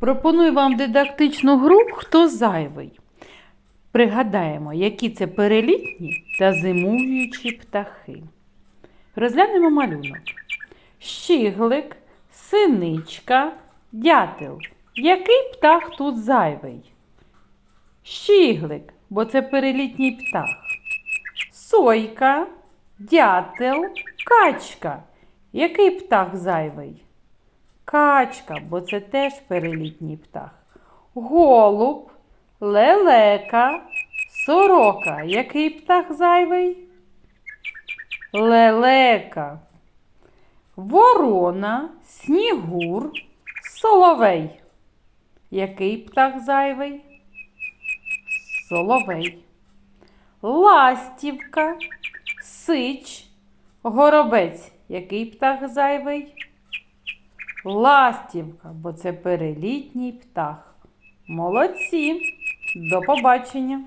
Пропоную вам дидактичну гру Хто зайвий. Пригадаємо, які це перелітні та зимуючі птахи. Розглянемо малюнок. Щиглик, синичка, дятел. Який птах тут зайвий? Щиглик, бо це перелітній птах. Сойка, дятел, качка. Який птах зайвий? Качка, бо це теж перелітній птах. Голуб, лелека, сорока. Який птах зайвий? Лелека. Ворона, снігур, соловей. Який птах зайвий? Соловей. Ластівка, сич, горобець. Який птах зайвий? Ластівка, бо це перелітній птах. Молодці! До побачення!